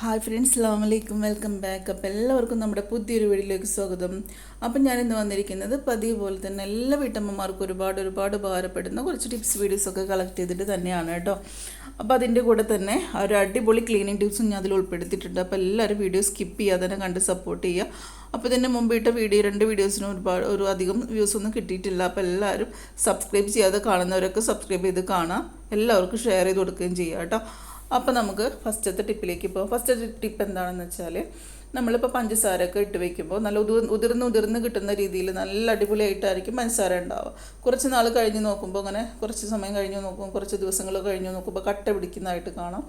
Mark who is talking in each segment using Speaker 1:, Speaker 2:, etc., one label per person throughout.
Speaker 1: Hi friends അസ്സാം വലൈക്കും welcome back അപ്പം എല്ലാവർക്കും നമ്മുടെ പുതിയൊരു വീഡിയോയിലേക്ക് സ്വാഗതം. അപ്പം ഞാനിന്ന് വന്നിരിക്കുന്നത് പതിവ് പോലെ തന്നെ എല്ലാ വീട്ടമ്മമാർക്കും ഒരുപാട് ഒരുപാട് ഉപകാരപ്പെടുന്ന കുറച്ച് ടിപ്സ് വീഡിയോസൊക്കെ കളക്ട് ചെയ്തിട്ട് തന്നെയാണ് കേട്ടോ. അപ്പോൾ അതിന്റെ കൂടെ തന്നെ ഒരു അടിപൊളി ക്ലീനിങ് ടിപ്സും ഞാൻ അതിൽ ഉൾപ്പെടുത്തിയിട്ടുണ്ട്. അപ്പോൾ എല്ലാവരും വീഡിയോ സ്കിപ്പ് ചെയ്യാതെ തന്നെ കണ്ട് സപ്പോർട്ട് ചെയ്യുക. അപ്പോൾ ഇതിന്റെ മുമ്പ് ഇട്ട വീഡിയോ രണ്ട് വീഡിയോസിനും ഒരുപാട് ഒരു അധികം വ്യൂസ് ഒന്നും കിട്ടിയിട്ടില്ല. അപ്പോൾ എല്ലാവരും സബ്സ്ക്രൈബ് ചെയ്യാതെ കാണുന്നവരൊക്കെ സബ്സ്ക്രൈബ് ചെയ്ത് കാണാം. എല്ലാവർക്കും ഷെയർ ചെയ്ത് കൊടുക്കുകയും ചെയ്യുക കേട്ടോ. അപ്പോൾ നമുക്ക് ഫസ്റ്റത്തെ ടിപ്പിലേക്ക് പോകാം ഫസ്റ്റത്തെ ടിപ്പ് എന്താണെന്ന് വെച്ചാൽ നമ്മളിപ്പോൾ പഞ്ചസാരയൊക്കെ ഇട്ട് വെക്കുമ്പോൾ നല്ല ഉതിർ ഉതിർന്ന് ഉതിർന്ന് കിട്ടുന്ന രീതിയിൽ നല്ല അടിപൊളിയായിട്ടായിരിക്കും പഞ്ചസാര ഉണ്ടാവുക. കുറച്ച് നാൾ കഴിഞ്ഞ് നോക്കുമ്പോൾ അങ്ങനെ കുറച്ച് സമയം കഴിഞ്ഞ് നോക്കുമ്പോൾ കുറച്ച് ദിവസങ്ങൾ കഴിഞ്ഞ് നോക്കുമ്പോൾ കട്ട പിടിക്കുന്നതായിട്ട് കാണാം.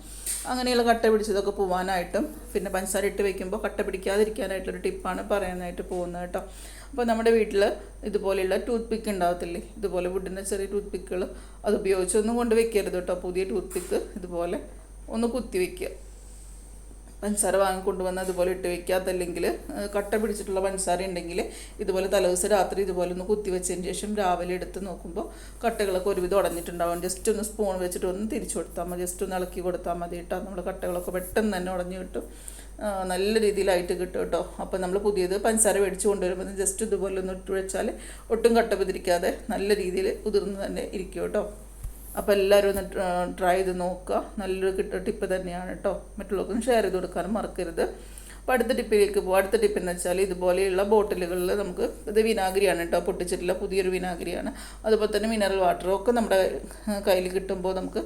Speaker 1: അങ്ങനെയുള്ള കട്ട പിടിച്ചതൊക്കെ പോകാനായിട്ടും പിന്നെ പഞ്ചസാര ഇട്ട് വെക്കുമ്പോൾ കട്ട പിടിക്കാതിരിക്കാനായിട്ടൊരു ടിപ്പാണ് പറയാനായിട്ട് പോകുന്നത് കേട്ടോ. അപ്പോൾ നമ്മുടെ വീട്ടിൽ ഇതുപോലെയുള്ള ടൂത്ത് പിക്ക് ഉണ്ടാകത്തില്ലേ ഇതുപോലെ വുഡിന്റെ ചെറിയ ടൂത്ത് പിക്കുകൾ അത് ഉപയോഗിച്ചൊന്നും കൊണ്ട് വെക്കരുത് കേട്ടോ. പുതിയ ടൂത്ത് പിക്ക് ഇതുപോലെ ഒന്ന് കുത്തി വയ്ക്കുക പഞ്ചസാര വാങ്ങിക്കൊണ്ടുവന്ന് അതുപോലെ ഇട്ട് വയ്ക്കുക അതല്ലെങ്കിൽ കട്ട പിടിച്ചിട്ടുള്ള പഞ്ചസാര ഉണ്ടെങ്കിൽ ഇതുപോലെ തലേദിവസം രാത്രി ഇതുപോലെ ഒന്ന് കുത്തി വെച്ചതിന് ശേഷം രാവിലെ എടുത്ത് നോക്കുമ്പോൾ കട്ടകളൊക്കെ ഒരുവിധം ഉടഞ്ഞിട്ടുണ്ടാവും. ജസ്റ്റ് ഒന്ന് സ്പൂൺ വെച്ചിട്ട് ഒന്ന് തിരിച്ചു കൊടുത്താൽ മതി. ജസ്റ്റ് ഒന്ന് ഇളക്കി കൊടുത്താൽ മതി കേട്ടോ. നമ്മുടെ കട്ടകളൊക്കെ പെട്ടെന്ന് തന്നെ ഉടഞ്ഞു കിട്ടും. നല്ല രീതിയിലായിട്ട് കിട്ടും കേട്ടോ. അപ്പോൾ നമ്മൾ പുതിയത് പഞ്ചസാര മേടിച്ച് കൊണ്ടുവരുമ്പോൾ ജസ്റ്റ് ഇതുപോലെ ഒന്ന് ഇട്ട് വെച്ചാൽ ഒട്ടും കട്ട പിതിരിക്കാതെ നല്ല രീതിയിൽ ഉതിർന്ന് തന്നെ ഇരിക്കും കേട്ടോ. അപ്പോൾ എല്ലാവരും ഒന്ന് ട്രൈ ചെയ്ത് നോക്കുക. നല്ലൊരു കിട്ട ടിപ്പ് തന്നെയാണ് കേട്ടോ മറ്റുള്ളവർക്കും ഷെയർ ചെയ്ത് കൊടുക്കാനും മറക്കരുത്. അപ്പോൾ അടുത്ത ടിപ്പിലേക്ക് പോകും അടുത്ത ടിപ്പ് എന്ന് വെച്ചാൽ ഇതുപോലെയുള്ള ബോട്ടിലുകളിൽ നമുക്ക് ഇത് വിനാഗിരിയാണ് കേട്ടോ പൊട്ടിച്ചിട്ടുള്ള പുതിയൊരു വിനാഗിരിയാണ്. അതുപോലെ തന്നെ മിനറൽ വാട്ടറും ഒക്കെ നമ്മുടെ കയ്യിൽ കിട്ടുമ്പോൾ നമുക്ക്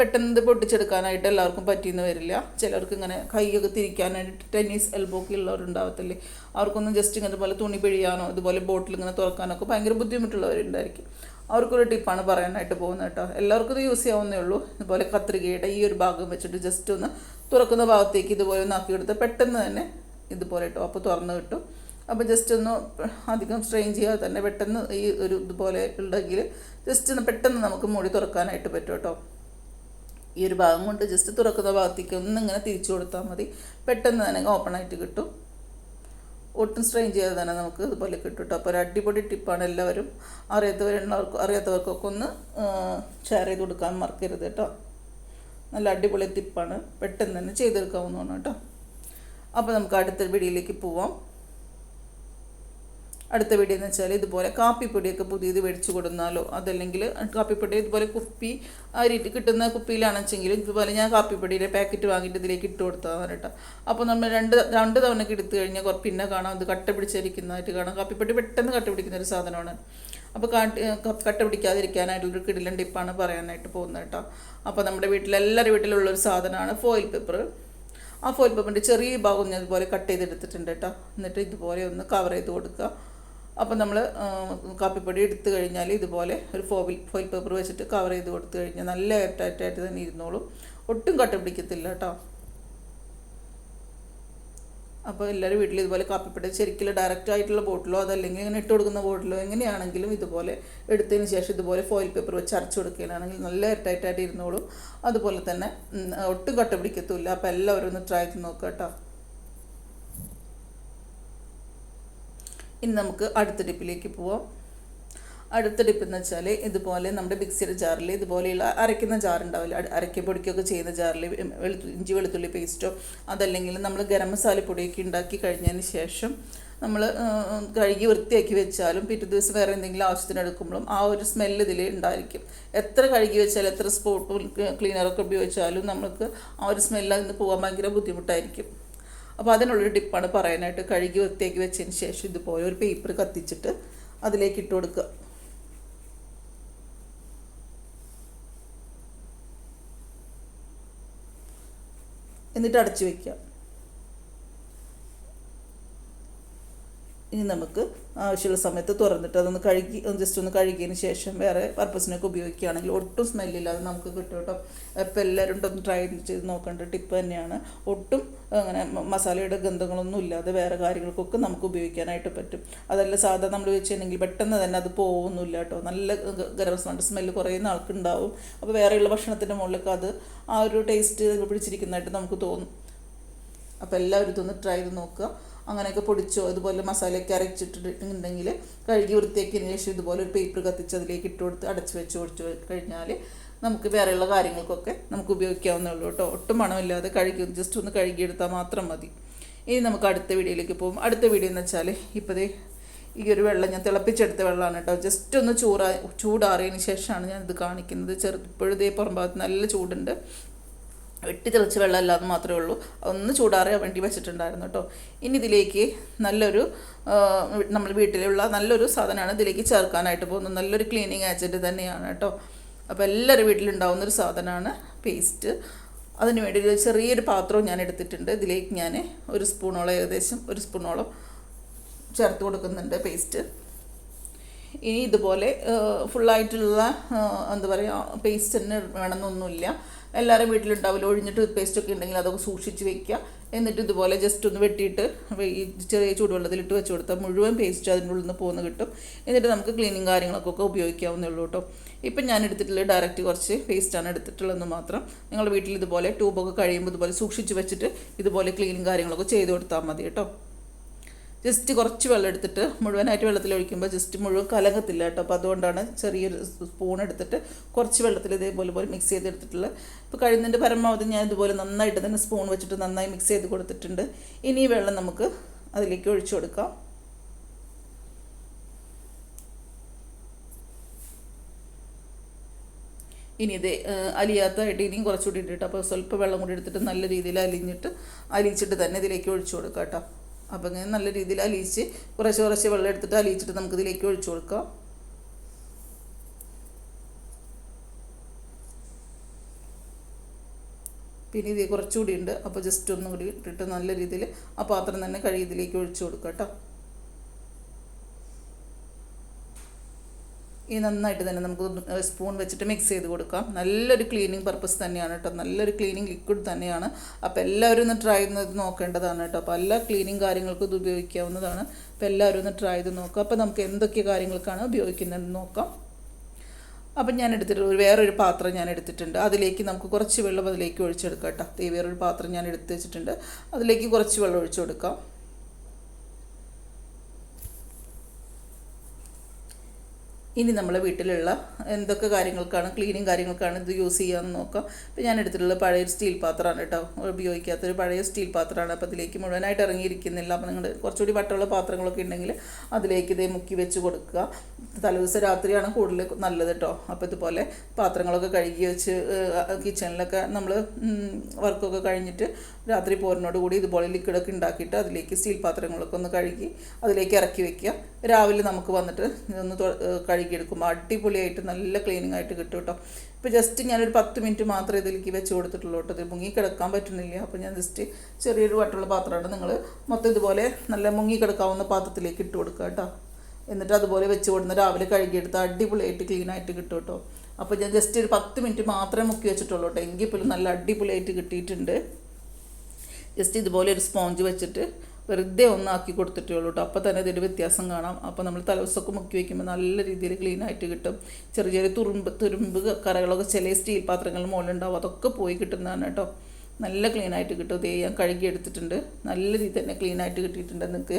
Speaker 1: പെട്ടെന്ന് ഇത് പൊട്ടിച്ചെടുക്കാനായിട്ട് എല്ലാവർക്കും പറ്റിയെന്ന് വരില്ല. ചിലർക്ക് ഇങ്ങനെ കൈയൊക്കെ തിരിക്കാനായിട്ട് ടെന്നീസ് എൽബോക്കി ഉള്ളവരുണ്ടാവത്തില്ലേ? അവർക്കൊന്നും ജസ്റ്റ് ഇങ്ങനെ പോലെ തുണി പിഴിയാനോ ഇതുപോലെ ബോട്ടിൽ ഇങ്ങനെ തുറക്കാനോ ഒക്കെ ഭയങ്കര ബുദ്ധിമുട്ടുള്ളവരുണ്ടായിരിക്കും. അവർക്കൊരു ടിപ്പാണ് പറയാനായിട്ട് പോകുന്നത് കേട്ടോ. എല്ലാവർക്കും ഇത് യൂസ് ചെയ്യാവുന്നേ ഉള്ളൂ. ഇതുപോലെ കത്രികയുടെ ഈ ഒരു ഭാഗം വെച്ചിട്ട് ജസ്റ്റ് ഒന്ന് തുറക്കുന്ന ഭാഗത്തേക്ക് ഇതുപോലെ ഒന്ന് ആക്കിയെടുത്ത് പെട്ടെന്ന് തന്നെ ഇതുപോലെ കേട്ടോ അപ്പോൾ തുറന്ന് കിട്ടും. അപ്പോൾ ജസ്റ്റ് ഒന്ന് അധികം സ്ട്രെയിൻ ചെയ്യാതെ തന്നെ പെട്ടെന്ന് ഈ ഒരു ഇതുപോലെ ഉണ്ടെങ്കിൽ ജസ്റ്റ് ഒന്ന് പെട്ടെന്ന് നമുക്ക് മൂടി തുറക്കാനായിട്ട് പറ്റും കേട്ടോ. ഈ ഒരു ഭാഗം കൊണ്ട് ജസ്റ്റ് തുറക്കുന്ന ഭാഗത്തേക്ക് ഒന്ന് ഇങ്ങനെ തിരിച്ചു കൊടുത്താൽ മതി. പെട്ടെന്ന് തന്നെ ഓപ്പൺ ആയിട്ട് കിട്ടും. ഒട്ടും സ്ട്രെയിൻ ചെയ്യാതെ തന്നെ നമുക്ക് ഇതുപോലെ കിട്ടും കേട്ടോ. അപ്പോൾ ഒരു അടിപൊളി ടിപ്പാണ് എല്ലാവരും അറിയാത്തവരുള്ളവർക്ക് അറിയാത്തവർക്കൊക്കെ ഒന്ന് ഷെയർ ചെയ്ത് കൊടുക്കാൻ മറക്കരുത് കേട്ടോ. നല്ല അടിപൊളി ടിപ്പാണ് പെട്ടെന്ന് തന്നെ ചെയ്തെടുക്കാവുന്നതാണ് കേട്ടോ. അപ്പോൾ നമുക്ക് അടുത്ത വീഡിയോയിലേക്ക് പോവാം. അടുത്ത വീഡിയോ എന്ന് വെച്ചാൽ ഇതുപോലെ കാപ്പിപ്പൊടിയൊക്കെ പുതിയത് മേടിച്ചു കൊടുന്നാലോ അതല്ലെങ്കിൽ കാപ്പിപ്പൊടി ഇതുപോലെ കുപ്പി അരി കിട്ടുന്ന കുപ്പിയിലാണെച്ചെങ്കിൽ ഇതുപോലെ ഞാൻ കാപ്പിപ്പൊടിയുടെ പാക്കറ്റ് വാങ്ങിയിട്ട് ഇതിലേക്ക് ഇട്ട് കൊടുത്താൽ കേട്ടോ. അപ്പോൾ നമ്മൾ രണ്ട് രണ്ട് തവണക്ക് എടുത്തു കഴിഞ്ഞാൽ പിന്നെ കാണാം അത് കട്ട പിടിച്ചിരിക്കുന്നതായിട്ട് കാണാം. കാപ്പിപ്പൊടി പെട്ടെന്ന് കട്ട പിടിക്കുന്ന ഒരു സാധനമാണ്. അപ്പോൾ കാട്ടി കട്ട പിടിക്കാതിരിക്കാനായിട്ടുള്ളൊരു കിടിലൻ ടിപ്പാണ് പറയാനായിട്ട് പോകുന്നത് കേട്ടോ. അപ്പോൾ നമ്മുടെ വീട്ടിലെല്ലാവരുടെ വീട്ടിലുള്ളൊരു സാധനമാണ് ഫോയിൽ പേപ്പർ ആ ഫോയിൽ പേപ്പറിന്റെ ചെറിയ ഭാഗം ഞാൻ ഇതുപോലെ കട്ട് ചെയ്തെടുത്തിട്ടുണ്ട് കേട്ടോ. എന്നിട്ട് ഇതുപോലെ ഒന്ന് കവർ ചെയ്ത് കൊടുക്കുക. അപ്പോൾ നമ്മൾ കാപ്പിപ്പൊടി എടുത്തു കഴിഞ്ഞാൽ ഇതുപോലെ ഒരു ഫോയിൽ ഫോയിൽ പേപ്പർ വെച്ചിട്ട് കവർ ചെയ്ത് കൊടുത്തു കഴിഞ്ഞാൽ നല്ല എയർ ടൈറ്റായിട്ട് തന്നെ ഇരുന്നോളും. ഒട്ടും കട്ട പിടിക്കത്തില്ല കേട്ടോ. അപ്പോൾ എല്ലാവരും വീട്ടിൽ ഇതുപോലെ കാപ്പിപ്പൊടി ശരിക്കും ഡയറക്റ്റ് ആയിട്ടുള്ള ബോട്ടിലോ അതല്ലെങ്കിൽ ഇങ്ങനെ ഇട്ട് കൊടുക്കുന്ന ബോട്ടിലോ എങ്ങനെയാണെങ്കിലും ഇതുപോലെ എടുത്തതിന് ശേഷം ഇതുപോലെ ഫോയിൽ പേപ്പർ വെച്ച് അരച്ചു കൊടുക്കുകയാണെങ്കിൽ നല്ല എയർ ടൈറ്റായിട്ട് ഇരുന്നോളും. അതുപോലെ തന്നെ ഒട്ടും കട്ട പിടിക്കത്തുമില്ല. അപ്പോൾ എല്ലാവരും ഒന്ന് ട്രൈ ചെയ്ത് നോക്കാം കേട്ടോ. ഇനി നമുക്ക് അടുത്ത ടിപ്പിലേക്ക് പോവാം. അടുത്ത ടിപ്പ് എന്ന് വെച്ചാൽ ഇതുപോലെ നമ്മുടെ മിക്സിയുടെ ജാറിൽ ഇതുപോലെയുള്ള അരയ്ക്കുന്ന ജാറുണ്ടാവില്ല? അരക്കി പൊടിക്കൊക്കെ ചെയ്യുന്ന ജാറിൽ വെളുത്തു ഇഞ്ചി വെളുത്തുള്ളി പേസ്റ്റോ അതല്ലെങ്കിൽ നമ്മൾ ഗരം മസാല പൊടിയൊക്കെ ഉണ്ടാക്കി കഴിഞ്ഞതിന് ശേഷം നമ്മൾ കഴുകി വൃത്തിയാക്കി വെച്ചാലും പിറ്റേ ദിവസം വേറെ എന്തെങ്കിലും ആവശ്യത്തിന് എടുക്കുമ്പോഴും ആ ഒരു സ്മെല്ല് ഇതിൽ ഉണ്ടായിരിക്കും. എത്ര കഴുകി വെച്ചാലും എത്ര സ്പോട്ട് ക്ലീനറൊക്കെ ഉപയോഗിച്ചാലും നമുക്ക് ആ ഒരു സ്മെല്ല് അതിന് പോകാൻ ഭയങ്കര ബുദ്ധിമുട്ടായിരിക്കും. അപ്പോൾ അതിനുള്ളൊരു ടിപ്പാണ് പറയാനായിട്ട് കഴുകി വൃത്തിയാക്കി വെച്ചതിന് ശേഷം ഇതുപോലെ ഒരു പേപ്പർ കത്തിച്ചിട്ട് അതിലേക്ക് ഇട്ട് കൊടുക്കുക. എന്നിട്ട് അടച്ചു വയ്ക്കുക ഇനി നമുക്ക് ആവശ്യമുള്ള സമയത്ത് തുറന്നിട്ട് അതൊന്ന് കഴുകി ജസ്റ്റ് ഒന്ന് കഴുകിയതിന് ശേഷം വേറെ പർപ്പസിനൊക്കെ ഉപയോഗിക്കുകയാണെങ്കിൽ ഒട്ടും സ്മെല്ലില്ലാതെ നമുക്ക് കിട്ടും കേട്ടോ. ഇപ്പം എല്ലാവരും ഒന്ന് ട്രൈ ചെയ്ത് നോക്കേണ്ട ടിപ്പ് തന്നെയാണ്. ഒട്ടും അങ്ങനെ മസാലയുടെ ഗന്ധങ്ങളൊന്നും ഇല്ലാതെ വേറെ കാര്യങ്ങൾക്കൊക്കെ നമുക്ക് ഉപയോഗിക്കാനായിട്ട് പറ്റും. അതല്ല സാധാ നമ്മൾ വെച്ചിട്ടുണ്ടെങ്കിൽ പെട്ടെന്ന് തന്നെ അത് പോകുന്നില്ല കേട്ടോ. നല്ല ഗരം സ്മെല്ല് കുറേ നാൾക്കുണ്ടാവും. അപ്പോൾ വേറെയുള്ള ഭക്ഷണത്തിന്റെ മുകളിലൊക്കെ അത് ആ ഒരു ടേസ്റ്റ് പിടിച്ചിരിക്കുന്നതായിട്ട് നമുക്ക് തോന്നും. അപ്പോൾ എല്ലാവരും ഇതൊന്ന് ട്രൈ ചെയ്ത് നോക്കുക. അങ്ങനെയൊക്കെ പൊടിച്ചോ അതുപോലെ മസാലയൊക്കെ അരച്ചിട്ടുണ്ടെങ്കിൽ കഴുകി വൃത്തിയാക്കിയതിന് ശേഷം ഇതുപോലെ ഒരു പേപ്പർ കത്തിച്ച് അതിലേക്ക് ഇട്ട് കൊടുത്ത് അടച്ച് വെച്ച് ഒടിച്ച് കഴിഞ്ഞാൽ നമുക്ക് വേറെയുള്ള കാര്യങ്ങൾക്കൊക്കെ നമുക്ക് ഉപയോഗിക്കാവുന്നേ ഉള്ളൂ കേട്ടോ. ഒട്ടും മണമില്ലാതെ കഴുകി ജസ്റ്റ് ഒന്ന് കഴുകിയെടുത്താൽ മാത്രം മതി. ഇനി നമുക്ക് അടുത്ത വീഡിയോയിലേക്ക് പോകും അടുത്ത വീഡിയോ എന്ന് വെച്ചാൽ ഇപ്പോഴേ ഈ ഒരു വെള്ളം ഞാൻ തിളപ്പിച്ചെടുത്ത വെള്ളമാണ് കേട്ടോ. ജസ്റ്റ് ഒന്ന് ചൂടാ ചൂടാറിയതിന് ശേഷമാണ് ഞാൻ ഇത് കാണിക്കുന്നത്. ചെറു ഇപ്പോഴത്തെ പുറം ഭാഗത്ത് നല്ല ചൂടുണ്ട്. വെട്ടി തിളച്ച വെള്ളം അല്ലാതെ മാത്രമേ ഉള്ളൂ. ഒന്ന് ചൂടാറിയാൻ വേണ്ടി വെച്ചിട്ടുണ്ടായിരുന്നു കേട്ടോ. ഇനി ഇതിലേക്ക് നല്ലൊരു നമ്മൾ വീട്ടിലുള്ള നല്ലൊരു സാധനമാണ് ഇതിലേക്ക് ചേർക്കാനായിട്ട് പോകുന്നത്. നല്ലൊരു ക്ലീനിങ് ഏജന്റ് തന്നെയാണ് കേട്ടോ. അപ്പോൾ എല്ലാവരും വീട്ടിലുണ്ടാവുന്നൊരു സാധനമാണ് പേസ്റ്റ് അതിന് വേണ്ടി ഒരു ചെറിയൊരു പാത്രവും ഞാൻ എടുത്തിട്ടുണ്ട്. ഇതിലേക്ക് ഞാൻ ഒരു സ്പൂണോളം ഏകദേശം ഒരു സ്പൂണോളം ചേർത്ത് കൊടുക്കുന്നുണ്ട് പേസ്റ്റ് ഇനി ഇതുപോലെ ഫുള്ളായിട്ടുള്ള എന്താ പറയുക പേസ്റ്റ് തന്നെ വേണമെന്നൊന്നുമില്ല. എല്ലാവരും വീട്ടിലുണ്ടാവില്ല. ഒഴിഞ്ഞിട്ട് ടൂത്ത്പേസ്റ്റ് ഒക്കെ ഉണ്ടെങ്കിൽ അതൊക്കെ സൂക്ഷിച്ച് വെക്കുക. എന്നിട്ട് ഇതുപോലെ ജസ്റ്റ് ഒന്ന് വെട്ടിയിട്ട് ഈ ചെറിയ ചൂടുവെള്ളത്തിലിട്ട് വെച്ച് കൊടുത്താൽ മുഴുവൻ പേസ്റ്റ് അതിന്റെ ഉള്ളിൽ നിന്ന് പോകുന്ന കിട്ടും. എന്നിട്ട് നമുക്ക് ക്ലീനിങ് കാര്യങ്ങളൊക്കെ ഉപയോഗിക്കാവുന്നേ ഉള്ളൂ കേട്ടോ. ഇപ്പം ഞാൻ എടുത്തിട്ടുള്ളത് ഡയറക്റ്റ് കുറച്ച് പേസ്റ്റാണ് എടുത്തിട്ടുള്ളതെന്ന് മാത്രം. നിങ്ങളുടെ വീട്ടിൽ ഇതുപോലെ ട്യൂബൊക്കെ കഴിയുമ്പോൾ ഇതുപോലെ സൂക്ഷിച്ച് വെച്ചിട്ട് ഇതുപോലെ ക്ലീനിങ് കാര്യങ്ങളൊക്കെ ചെയ്ത് കൊടുത്താൽ മതി കേട്ടോ. ജസ്റ്റ് കുറച്ച് വെള്ളം എടുത്തിട്ട് മുഴുവനായിട്ട് വെള്ളത്തിൽ ഒഴിക്കുമ്പോൾ ജസ്റ്റ് മുഴുവൻ കലങ്ങത്തില്ല കേട്ടോ. അപ്പോൾ അതുകൊണ്ടാണ് ചെറിയൊരു സ്പൂൺ എടുത്തിട്ട് കുറച്ച് വെള്ളത്തിൽ ഇതേപോലെ പോലെ മിക്സ് ചെയ്തെടുത്തിട്ടുള്ളത്. ഇപ്പോൾ കഴിയുന്നതിന്റെ പരമാവധി ഞാൻ ഇതുപോലെ നന്നായിട്ട് തന്നെ സ്പൂൺ വെച്ചിട്ട് നന്നായി മിക്സ് ചെയ്ത് കൊടുത്തിട്ടുണ്ട്. ഇനി ഈ വെള്ളം നമുക്ക് അതിലേക്ക് ഒഴിച്ചു കൊടുക്കാം. ഇനി ഇത് അലിയാത്തതായിട്ട് ഇനിയും കുറച്ചുകൂടി ഇട്ടിട്ട് അപ്പോൾ സ്വല്പം വെള്ളം കൂടി എടുത്തിട്ട് നല്ല രീതിയിൽ അലിഞ്ഞിട്ട് അലിയിച്ചിട്ട് തന്നെ ഇതിലേക്ക് ഒഴിച്ചു കൊടുക്കാം കേട്ടോ. അപ്പോൾ ഇങ്ങനെ നല്ല രീതിയിൽ അലിയിച്ച് കുറച്ച് കുറച്ച് വെള്ളം എടുത്തിട്ട് അലിയിച്ചിട്ട് നമുക്ക് ഇതിലേക്ക് ഒഴിച്ചു കൊടുക്കാം. പിന്നെ ഇത് കുറച്ചുകൂടി ഉണ്ട്. അപ്പോൾ ജസ്റ്റ് ഒന്നും കൂടി ഇട്ടിട്ട് നല്ല രീതിയിൽ ആ പാത്രം തന്നെ കഴുകി ഇതിലേക്ക് ഒഴിച്ചു കൊടുക്കാം കേട്ടോ. ഈ നന്നായിട്ട് തന്നെ നമുക്ക് സ്പൂൺ വെച്ചിട്ട് മിക്സ് ചെയ്ത് കൊടുക്കാം. നല്ലൊരു ക്ലീനിങ് പർപ്പസ് തന്നെയാണ് കേട്ടോ നല്ലൊരു ക്ലീനിങ് ലിക്വിഡ് തന്നെയാണ്. അപ്പോൾ എല്ലാവരും ഒന്ന് ട്രൈ ചെയ്ത് നോക്കേണ്ടതാണ് കേട്ടോ അപ്പോൾ എല്ലാ ക്ലീനിങ് കാര്യങ്ങൾക്കും ഇത് ഉപയോഗിക്കാവുന്നതാണ്. അപ്പോൾ എല്ലാവരും ഒന്ന് ട്രൈ ചെയ്ത് നോക്കുക. അപ്പോൾ നമുക്ക് എന്തൊക്കെ കാര്യങ്ങൾക്കാണ് ഉപയോഗിക്കുന്നതെന്ന് നോക്കാം. അപ്പം ഞാൻ എടുത്തിട്ട് ഒരു വേറൊരു പാത്രം ഞാൻ എടുത്തിട്ടുണ്ട്. അതിലേക്ക് നമുക്ക് കുറച്ച് വെള്ളം അതിലേക്ക് ഒഴിച്ചെടുക്കാം കേട്ടോ വേറൊരു പാത്രം ഞാൻ എടുത്ത് വെച്ചിട്ടുണ്ട്. അതിലേക്ക് കുറച്ച് വെള്ളം ഒഴിച്ചു കൊടുക്കാം. ഇനി നമ്മളെ വീട്ടിലുള്ള എന്തൊക്കെ കാര്യങ്ങൾക്കാണ് ക്ലീനിങ് കാര്യങ്ങൾക്കാണ് ഇത് യൂസ് ചെയ്യാമെന്ന് നോക്കാം. ഇപ്പോൾ ഞാൻ എടുത്തിട്ടുള്ള പഴയ സ്റ്റീൽ പാത്രമാണ് കേട്ടോ. ഉപയോഗിക്കാത്തൊരു പഴയ സ്റ്റീൽ പാത്രമാണ്. അപ്പോൾ അതിലേക്ക് മുഴുവനായിട്ട് ഇറങ്ങിയിരിക്കുന്നില്ല. അപ്പോൾ നിങ്ങൾ കുറച്ചുകൂടി വട്ടമുള്ള പാത്രങ്ങളൊക്കെ ഉണ്ടെങ്കിൽ അതിലേക്ക് ഇതേ മുക്കി വെച്ച് കൊടുക്കുക. തലേദിവസം രാത്രിയാണ് കൂടുതൽ നല്ലത് കേട്ടോ. അപ്പോൾ ഇതുപോലെ പാത്രങ്ങളൊക്കെ കഴുകി വെച്ച് കിച്ചണിലൊക്കെ നമ്മൾ വർക്കൊക്കെ കഴിഞ്ഞിട്ട് രാത്രി പോരിനോട് കൂടി ഇതുപോലെ ലിക്വിഡൊക്കെ ഉണ്ടാക്കിയിട്ട് അതിലേക്ക് സ്റ്റീൽ പാത്രങ്ങളൊക്കെ ഒന്ന് കഴുകി അതിലേക്ക് ഇറക്കി വെക്കുക. രാവിലെ നമുക്ക് വന്നിട്ട് ഇതൊന്ന് കഴുകിയെടുക്കുമ്പോൾ അടിപൊളിയായിട്ട് നല്ല ക്ലീനിങ് ആയിട്ട് കിട്ടും കേട്ടോ ഇപ്പോൾ ജസ്റ്റ് ഞാനൊരു പത്ത് മിനിറ്റ് മാത്രമേ ഇതിലേക്ക് വെച്ച് കൊടുത്തിട്ടുള്ളൂ കേട്ടോ ഇത് മുങ്ങി കിടക്കാൻ പറ്റുന്നില്ല. അപ്പോൾ ഞാൻ ജസ്റ്റ് ചെറിയൊരു വട്ടുള്ള പാത്രമാണ് നിങ്ങൾ മൊത്തം ഇതുപോലെ നല്ല മുങ്ങി കിടക്കാവുന്ന പാത്രത്തിലേക്ക് ഇട്ട് കൊടുക്കുക കേട്ടോ എന്നിട്ട് അതുപോലെ വെച്ച് കൊടുന്ന് രാവിലെ കഴുകിയെടുത്ത് അടിപൊളിയായിട്ട് ക്ലീനായിട്ട് കിട്ടും കേട്ടോ അപ്പോൾ ഞാൻ ജസ്റ്റ് ഒരു പത്ത് മിനിറ്റ് മാത്രമേ മുക്കി വെച്ചിട്ടുള്ളൂ കേട്ടോ എങ്കിൽ പോലും നല്ല അടിപൊളിയായിട്ട് കിട്ടിയിട്ടുണ്ട്. ജസ്റ്റ് ഇതുപോലെ ഒരു സ്പോഞ്ച് വെച്ചിട്ട് വെറുതെ ഒന്നാക്കി കൊടുത്തിട്ടേ ഉള്ളൂ കേട്ടോ അപ്പോൾ തന്നെ ഇതിന്റെ വ്യത്യാസം കാണാം. അപ്പോൾ നമ്മൾ തലവസമൊക്കെ മുക്കി വയ്ക്കുമ്പോൾ നല്ല രീതിയിൽ ക്ലീൻ ആയിട്ട് കിട്ടും. ചെറിയ ചെറിയ തുറുമ്പ് തുരുമ്പ് കറകളൊക്കെ ചില സ്റ്റീൽ പാത്രങ്ങൾ മുകളിലുണ്ടാവും അതൊക്കെ പോയി കിട്ടുന്നതാണ് കേട്ടോ നല്ല ക്ലീൻ ആയിട്ട് കിട്ടും. ഇത് ഞാൻ കഴുകി എടുത്തിട്ടുണ്ട്. നല്ല രീതിയിൽ തന്നെ ക്ലീൻ ആയിട്ട് കിട്ടിയിട്ടുണ്ട്. നിങ്ങൾക്ക്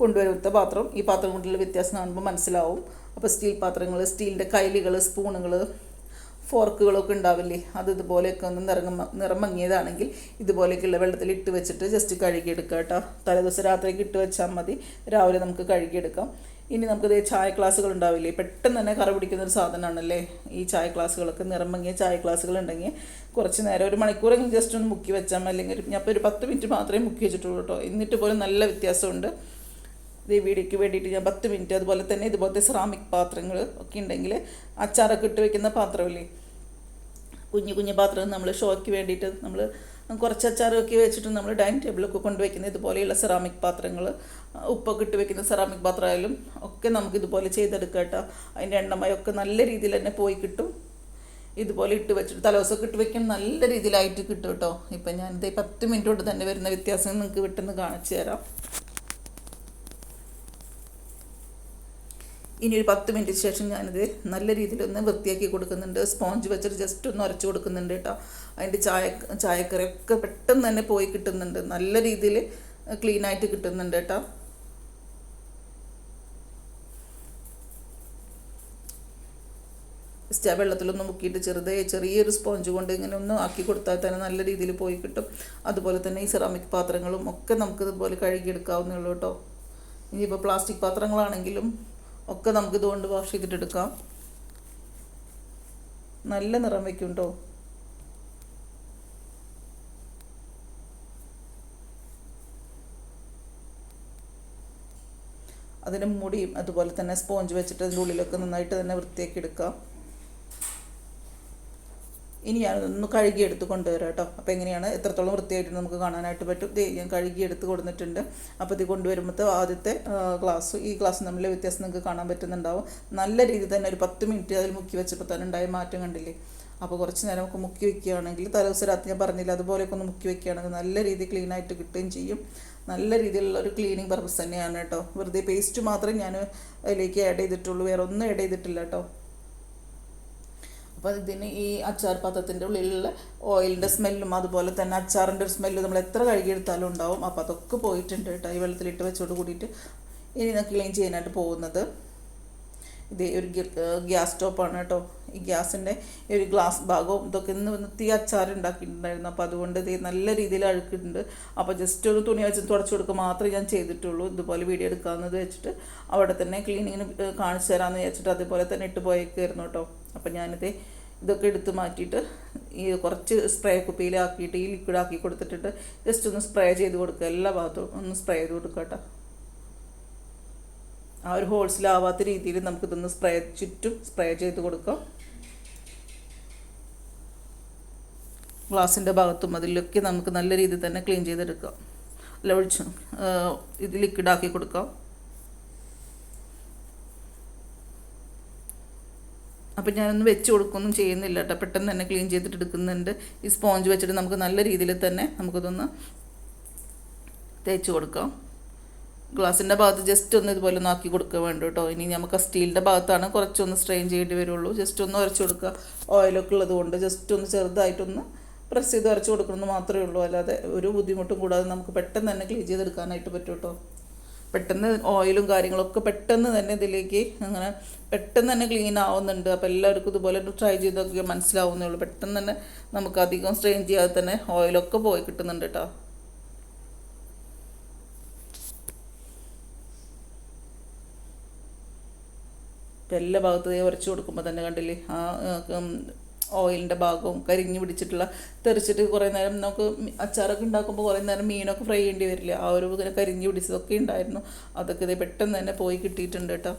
Speaker 1: കൊണ്ടുവരുത്ത പാത്രം. ഈ പാത്രം കൊണ്ടുള്ള വ്യത്യാസം കാണുമ്പോൾ മനസ്സിലാവും. അപ്പോൾ സ്റ്റീൽ പാത്രങ്ങൾ സ്റ്റീലിന്റെ കൈലുകൾ സ്പൂണുകൾ ഫോർക്കുകളൊക്കെ ഉണ്ടാവില്ലേ? അത് ഇതുപോലെയൊക്കെ ഒന്ന് നിറങ്ങ നിറമങ്ങിയതാണെങ്കിൽ ഇതുപോലെയൊക്കെയുള്ള വെള്ളത്തിൽ ഇട്ട് വെച്ചിട്ട് ജസ്റ്റ് കഴുകിയെടുക്കുക കേട്ടോ. തലേദിവസം രാത്രിക്ക് ഇട്ട് വെച്ചാൽ മതി. രാവിലെ നമുക്ക് കഴുകിയെടുക്കാം. ഇനി നമുക്ക് നമുക്കിത് ചായ ക്ലാസ്സുകൾ ഉണ്ടാവില്ലേ? പെട്ടെന്ന് തന്നെ കറ പിടിക്കുന്ന ഒരു സാധനമാണല്ലേ? ഈ ചായ ക്ലാസ്സുകളൊക്കെ നിറമങ്ങിയ ചായ ക്ലാസ്സുകൾ ഉണ്ടെങ്കിൽ കുറച്ച് നേരം ഒരു മണിക്കൂറെങ്കിലും ജസ്റ്റ് ഒന്ന് മുക്കി വെച്ചാൽ അല്ലെങ്കിൽ ഞാൻ ഇപ്പോൾ ഒരു പത്ത് മിനിറ്റ് മാത്രമേ മുക്കി വെച്ചിട്ടുള്ളൂ കേട്ടോ. എന്നിട്ട് പോലും നല്ല വ്യത്യാസമുണ്ട്. ഈ വീഡിയോയ്ക്ക് വേണ്ടിയിട്ട് ഞാൻ പത്ത് മിനിറ്റ് അതുപോലെ തന്നെ ഇതുപോലത്തെ സെറാമിക് പാത്രങ്ങൾ ഒക്കെ ഉണ്ടെങ്കിൽ അച്ചാറൊക്കെ ഇട്ട് വെക്കുന്ന പാത്രമില്ലേ? കുഞ്ഞു കുഞ്ഞു പാത്രം നമ്മൾ ഷോയ്ക്ക് വേണ്ടിയിട്ട് നമ്മൾ കുറച്ച് അച്ചാറൊക്കെ വെച്ചിട്ട് നമ്മൾ ഡൈനിങ് ടേബിളൊക്കെ കൊണ്ടുവയ്ക്കുന്ന ഇതുപോലെയുള്ള സെറാമിക് പാത്രങ്ങൾ ഉപ്പൊക്കെ ഇട്ട് വെക്കുന്ന സെറാമിക് പാത്രമായാലും ഒക്കെ നമുക്ക് ഇതുപോലെ ചെയ്തെടുക്കാം കേട്ടോ. അതിന്റെ എണ്ണമയൊക്കെ നല്ല രീതിയിൽ തന്നെ പോയി കിട്ടും. ഇതുപോലെ ഇട്ട് വെച്ചിട്ട് തലവസമൊക്കെ ഇട്ട് വെക്കും നല്ല രീതിയിലായിട്ട് കിട്ടും കേട്ടോ. ഇപ്പം ഞാനിത് പത്ത് മിനിറ്റ് കൊണ്ട് തന്നെ വരുന്ന വ്യത്യാസം നിങ്ങൾക്ക് വിട്ടെന്ന് കാണിച്ചു തരാം. ഇനി ഒരു പത്ത് മിനിറ്റ് ശേഷം ഞാനിത് നല്ല രീതിയിലൊന്ന് വൃത്തിയാക്കി കൊടുക്കുന്നുണ്ട്. സ്പോഞ്ച് വെച്ചിട്ട് ജസ്റ്റ് ഒന്ന് ഉരച്ച് കൊടുക്കുന്നുണ്ട് കേട്ടോ അതിന്റെ ചായ ചായക്കറിയൊക്കെ പെട്ടെന്ന് തന്നെ പോയി കിട്ടുന്നുണ്ട്. നല്ല രീതിയിൽ ക്ലീൻ ആയിട്ട് കിട്ടുന്നുണ്ട് കേട്ടോ സ്റ്റ വെള്ളത്തിലൊന്ന് മുക്കിയിട്ട് ചെറുതായി ചെറിയൊരു സ്പോഞ്ച് കൊണ്ട് ഇങ്ങനെ ഒന്ന് ആക്കി കൊടുത്താൽ തന്നെ നല്ല രീതിയിൽ പോയി കിട്ടും. അതുപോലെ തന്നെ ഈ സെറാമിക് പാത്രങ്ങളും ഒക്കെ നമുക്ക് ഇതുപോലെ കഴുകിയെടുക്കാവുന്നേ ഉള്ളൂ കേട്ടോ ഇനിയിപ്പോൾ പ്ലാസ്റ്റിക് പാത്രങ്ങളാണെങ്കിലും ഒക്കെ നമുക്ക് ഇതുകൊണ്ട് വാഷ് ചെയ്തിട്ടെടുക്കാം. നല്ല നിറം വയ്ക്കും കേട്ടോ അതിന് മുടിയും അതുപോലെ തന്നെ സ്പോഞ്ച് വെച്ചിട്ട് അതിന്റെ ഉള്ളിലൊക്കെ നന്നായിട്ട് തന്നെ വൃത്തിയാക്കി എടുക്കാം. ഇനി ഞാനതൊന്ന് കഴുകിയെടുത്ത് കൊണ്ടുവരാം കേട്ടോ. അപ്പോൾ എങ്ങനെയാണ്? എത്രത്തോളം വൃത്തിയായിട്ട് നമുക്ക് കാണാനായിട്ട് പറ്റും. ദേ ഞാൻ കഴുകിയെടുത്ത് കൊടുത്തിട്ടുണ്ട്. അപ്പോൾ ഇത് കൊണ്ടുവരുമ്പോൾ ആദ്യത്തെ ക്ലാസ് ഈ ക്ലാസ് തമ്മിലെ വ്യത്യാസം നിങ്ങൾക്ക് കാണാൻ പറ്റുന്നുണ്ടാവും. നല്ല രീതിയിൽ തന്നെ ഒരു പത്ത് മിനിറ്റ് അതിൽ മുക്കി വെച്ചപ്പോൾ തന്നെ ഉണ്ടായ മാറ്റം കണ്ടില്ലേ? അപ്പോൾ കുറച്ച് നേരം നമുക്ക് മുക്കി വെക്കുകയാണെങ്കിൽ തലേദിവസം രാത്രി ഞാൻ പറഞ്ഞില്ല അതുപോലെയൊക്കെ ഒന്ന് മുക്കി വെക്കുകയാണെങ്കിൽ നല്ല രീതിയിൽ ക്ലീൻ ആയിട്ട് കിട്ടുകയും ചെയ്യും. നല്ല രീതിയിലുള്ള ഒരു ക്ലീനിങ് പർപ്പസ് തന്നെയാണ് കേട്ടോ. വെറുതെ പേസ്റ്റ് മാത്രമേ ഞാൻ അതിലേക്ക് ആഡ് ചെയ്തിട്ടുള്ളൂ. വേറെ ഒന്നും ആഡ് ചെയ്തിട്ടില്ല കേട്ടോ. അപ്പോൾ ഇതിന് ഈ അച്ചാർ പാത്രത്തിന്റെ ഉള്ളിലുള്ള ഓയിലിന്റെ സ്മെല്ലും അതുപോലെ തന്നെ അച്ചാറിന്റെ ഒരു സ്മെല്ലും നമ്മൾ എത്ര കഴുകിയെടുത്താലും ഉണ്ടാവും. അപ്പോൾ അതൊക്കെ പോയിട്ടുണ്ട് കേട്ടോ. ഈ വെള്ളത്തിലിട്ട് വെച്ചോട് കൂടിയിട്ട് ഇനി ഞാൻ ക്ലീൻ ചെയ്യാനായിട്ട് പോകുന്നത്. ഇത് ഒരു ഗ്യാസ് സ്റ്റോപ്പാണ് കേട്ടോ. ഈ ഗ്യാസിന്റെ ഒരു ഗ്ലാസ് ഭാഗവും ഇതൊക്കെ ഇന്ന് തീ അച്ചാർ ഉണ്ടാക്കിയിട്ടുണ്ടായിരുന്നു. അപ്പോൾ അതുകൊണ്ട് ഇത് നല്ല രീതിയിൽ അഴുക്കുണ്ട് അപ്പോൾ ജസ്റ്റ് ഒരു തുണി വെച്ച് തുടച്ചു കൊടുക്കുക മാത്രമേ ഞാൻ ചെയ്തിട്ടുള്ളൂ. ഇതുപോലെ വീഡിയോ എടുക്കാമെന്നത് വെച്ചിട്ട് അവിടെ തന്നെ ക്ലീനിങ്ങിന് കാണിച്ചു തരാമെന്ന് വെച്ചിട്ട് അതുപോലെ തന്നെ ഇട്ട് പോയേക്കായിരുന്നു കേട്ടോ. അപ്പോൾ ഞാനിത് ഇതൊക്കെ എടുത്ത് മാറ്റിയിട്ട് ഈ കുറച്ച് സ്പ്രേ കുപ്പിയിലാക്കിയിട്ട് ഈ ലിക്വിഡ് ആക്കി കൊടുത്തിട്ടിട്ട് ജസ്റ്റ് ഒന്ന് സ്പ്രേ ചെയ്ത് കൊടുക്കുക. എല്ലാ ഭാഗത്തും ഒന്ന് സ്പ്രേ ചെയ്ത് കൊടുക്കുക കേട്ടോ. ആ ഒരു ഹോൾസിലാവാത്ത രീതിയിൽ നമുക്കിതൊന്ന് സ്പ്രേ ചുറ്റും സ്പ്രേ ചെയ്ത് കൊടുക്കാം. ഗ്ലാസിന്റെ ഭാഗത്തും അതിലൊക്കെ നമുക്ക് നല്ല രീതിയിൽ തന്നെ ക്ലീൻ ചെയ്തെടുക്കാം. അല്ല ഒഴിച്ച് ഇത് ലിക്വിഡാക്കി കൊടുക്കാം. അപ്പം ഞാനൊന്ന് വെച്ച് കൊടുക്കുകയൊന്നും ചെയ്യുന്നില്ല കേട്ടോ പെട്ടെന്ന് തന്നെ ക്ലീൻ ചെയ്തിട്ട് എടുക്കുന്നുണ്ട്. ഈ സ്പോഞ്ച് വെച്ചിട്ട് നമുക്ക് നല്ല രീതിയിൽ തന്നെ നമുക്കിതൊന്ന് തേച്ച് കൊടുക്കാം. ഗ്ലാസിന്റെ ഭാഗത്ത് ജസ്റ്റ് ഒന്ന് ഇതുപോലെ ഒന്ന് ആക്കി കൊടുക്കുക വേണ്ട കേട്ടോ ഇനി നമുക്ക് സ്റ്റീലിന്റെ ഭാഗത്താണ് കുറച്ചൊന്ന് സ്ട്രെയിൻ ചെയ്യേണ്ടി വരുള്ളൂ. ജസ്റ്റ് ഒന്ന് ഉരച്ച് കൊടുക്കുക ഓയിലൊക്കെ ഉള്ളത് കൊണ്ട് ജസ്റ്റ് ഒന്ന് ചെറുതായിട്ടൊന്ന് പ്രസ് ചെയ്ത് ഉരച്ച് കൊടുക്കണമെന്ന് മാത്രമേ ഉള്ളൂ. അല്ലാതെ ഒരു ബുദ്ധിമുട്ടും കൂടാതെ നമുക്ക് പെട്ടെന്ന് തന്നെ ക്ലീൻ ചെയ്തെടുക്കാനായിട്ട് പറ്റും കേട്ടോ പെട്ടെന്ന് ഓയിലും കാര്യങ്ങളൊക്കെ പെട്ടെന്ന് തന്നെ ഇതിലേക്ക് അങ്ങനെ പെട്ടെന്ന് തന്നെ ക്ലീൻ ആവുന്നുണ്ട്. അപ്പോൾ എല്ലാവർക്കും ഇതുപോലെ ട്രൈ ചെയ്തൊക്കെ മനസ്സിലാവുന്നേ ഉള്ളൂ. പെട്ടെന്ന് തന്നെ നമുക്ക് അധികം സ്ട്രെയിൻ ചെയ്യാതെ തന്നെ ഓയിലൊക്കെ പോയി കിട്ടുന്നുണ്ട് കേട്ടോ എല്ലാ ഭാഗത്തും ഉരച്ചു കൊടുക്കുമ്പോൾ തന്നെ കണ്ടില്ലേ? ആ ഓയിലിന്റെ ഭാഗവും കരിഞ്ഞു പിടിച്ചിട്ടുള്ള തെറിച്ചിട്ട് കുറേ നേരം നമുക്ക് അച്ചാറൊക്കെ ഉണ്ടാക്കുമ്പോൾ കുറേ നേരം മീനൊക്കെ ഫ്രൈ ചെയ്യേണ്ടി വരില്ല. ആ ഒരു കരിഞ്ഞു പിടിച്ചതൊക്കെ ഉണ്ടായിരുന്നു. അതൊക്കെ ഇത് പെട്ടെന്ന് തന്നെ പോയി കിട്ടിയിട്ടുണ്ട് കേട്ടോ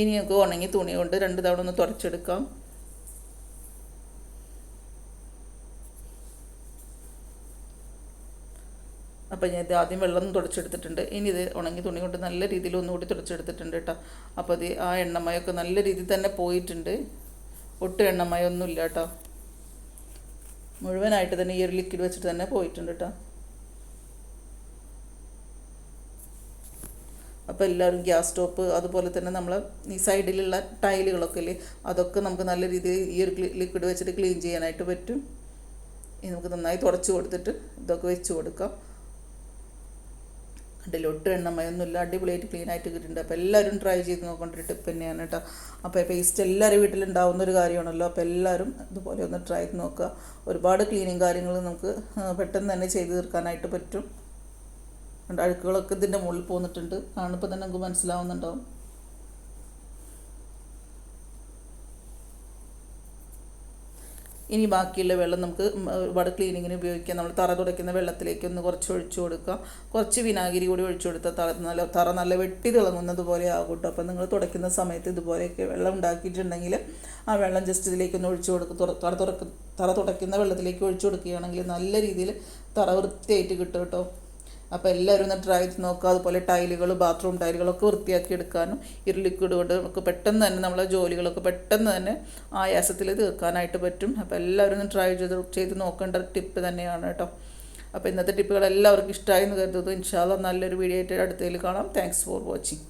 Speaker 1: ഇനി നമുക്ക് ഉണങ്ങി തുണി കൊണ്ട് രണ്ട് തവണ ഒന്ന് തുടച്ചെടുക്കാം. അപ്പോൾ ഞാൻ ഇത് ആദ്യം വെള്ളം തുടച്ചെടുത്തിട്ടുണ്ട്. ഇനി ഇത് ഉണങ്ങി തുണി കൊണ്ട് നല്ല രീതിയിൽ ഒന്നുകൂടി തുടച്ചെടുത്തിട്ടുണ്ട് കേട്ടോ അപ്പോൾ അത് ആ എണ്ണമയൊക്കെ നല്ല രീതിയിൽ തന്നെ പോയിട്ടുണ്ട്. ഒട്ടും എണ്ണമയൊന്നുമില്ല കേട്ടോ മുഴുവനായിട്ട് തന്നെ ഈ ഒരു ലിക്വിഡ് വെച്ചിട്ട് തന്നെ പോയിട്ടുണ്ട് കേട്ടോ അപ്പോൾ എല്ലാവരും ഗ്യാസ് സ്റ്റോപ്പ് അതുപോലെ തന്നെ നമ്മൾ ഈ സൈഡിലുള്ള ടൈലുകളൊക്കെ ഇല്ലേ അതൊക്കെ നമുക്ക് നല്ല രീതിയിൽ ഈ ഒരു ലിക്വിഡ് വെച്ചിട്ട് ക്ലീൻ ചെയ്യാനായിട്ട് പറ്റും. നമുക്ക് നന്നായി തുടച്ച് കൊടുത്തിട്ട് ഇതൊക്കെ വെച്ച് കൊടുക്കാം. കണ്ടില്ല ഒട്ടും എണ്ണമയൊന്നുമില്ല അടിപൊളിയായിട്ട് ക്ലീൻ ആയിട്ട് കിട്ടിയിട്ടുണ്ട്. അപ്പോൾ എല്ലാവരും ട്രൈ ചെയ്ത് നോക്കേണ്ട ഒരു ടിപ്പ് തന്നെയാണ് കേട്ടോ. അപ്പോൾ പേസ്റ്റ് എല്ലാവരും വീട്ടിലുണ്ടാവുന്ന ഒരു കാര്യമാണല്ലോ. അപ്പോൾ എല്ലാവരും ഇതുപോലെ ഒന്ന് ട്രൈ ചെയ്ത് നോക്കുക. ഒരുപാട് ക്ലീനിങ് കാര്യങ്ങൾ നമുക്ക് പെട്ടെന്ന് തന്നെ ചെയ്ത് തീർക്കാനായിട്ട് പറ്റും. അഴുക്കുകളൊക്കെ ഇതിന്റെ മുകളിൽ പോന്നിട്ടുണ്ട്. കാണുമ്പോൾ തന്നെ നമുക്ക് മനസ്സിലാവുന്നുണ്ടാവും. ഇനി ബാക്കിയുള്ള വെള്ളം നമുക്ക് ഒരുപാട് ക്ലീനിങ്ങിന് ഉപയോഗിക്കാം. നമ്മൾ തറ തുടയ്ക്കുന്ന വെള്ളത്തിലേക്ക് ഒന്ന് കുറച്ച് ഒഴിച്ചു കൊടുക്കുക. കുറച്ച് വിനാഗിരി കൂടി ഒഴിച്ചു കൊടുത്താൽ തറ നല്ല തറ നല്ല വെട്ടി തിളങ്ങുന്നത് പോലെ ആകും കേട്ടോ. അപ്പോൾ നിങ്ങൾ തുടയ്ക്കുന്ന സമയത്ത് ഇതുപോലെയൊക്കെ വെള്ളം ഉണ്ടാക്കിയിട്ടുണ്ടെങ്കിൽ ആ വെള്ളം ജസ്റ്റ് ഇതിലേക്ക് ഒന്ന് ഒഴിച്ചു കൊടുക്കും. തറ തുറക്ക തറ തുടയ്ക്കുന്ന വെള്ളത്തിലേക്ക് ഒഴിച്ചു കൊടുക്കുകയാണെങ്കിൽ നല്ല രീതിയിൽ തറ വൃത്തിയായിട്ട് കിട്ടും കേട്ടോ. അപ്പോൾ എല്ലാവരും ഒന്ന് ട്രൈ ചെയ്ത് നോക്കുക. അതുപോലെ ടൈലുകൾ ബാത്റൂം ടൈലുകളൊക്കെ വൃത്തിയാക്കി എടുക്കാനും ഇരു ലിക്വിഡ് കൊണ്ട് നമുക്ക് പെട്ടെന്ന് തന്നെ നമ്മളെ ജോലികളൊക്കെ പെട്ടെന്ന് തന്നെ ആയാസത്തിൽ തീർക്കാനായിട്ട് പറ്റും. അപ്പോൾ എല്ലാവരും ഒന്ന് ട്രൈ ചെയ്ത് ചെയ്ത് നോക്കേണ്ട ടിപ്പ് തന്നെയാണ് കേട്ടോ. അപ്പോൾ ഇന്നത്തെ ടിപ്പുകൾ എല്ലാവർക്കും ഇഷ്ടമായി എന്ന് കരുതുന്നു. ഇൻഷാല്ല നല്ലൊരു വീഡിയോ ആയിട്ട് അടുത്തതിൽ കാണാം. Thanks for watching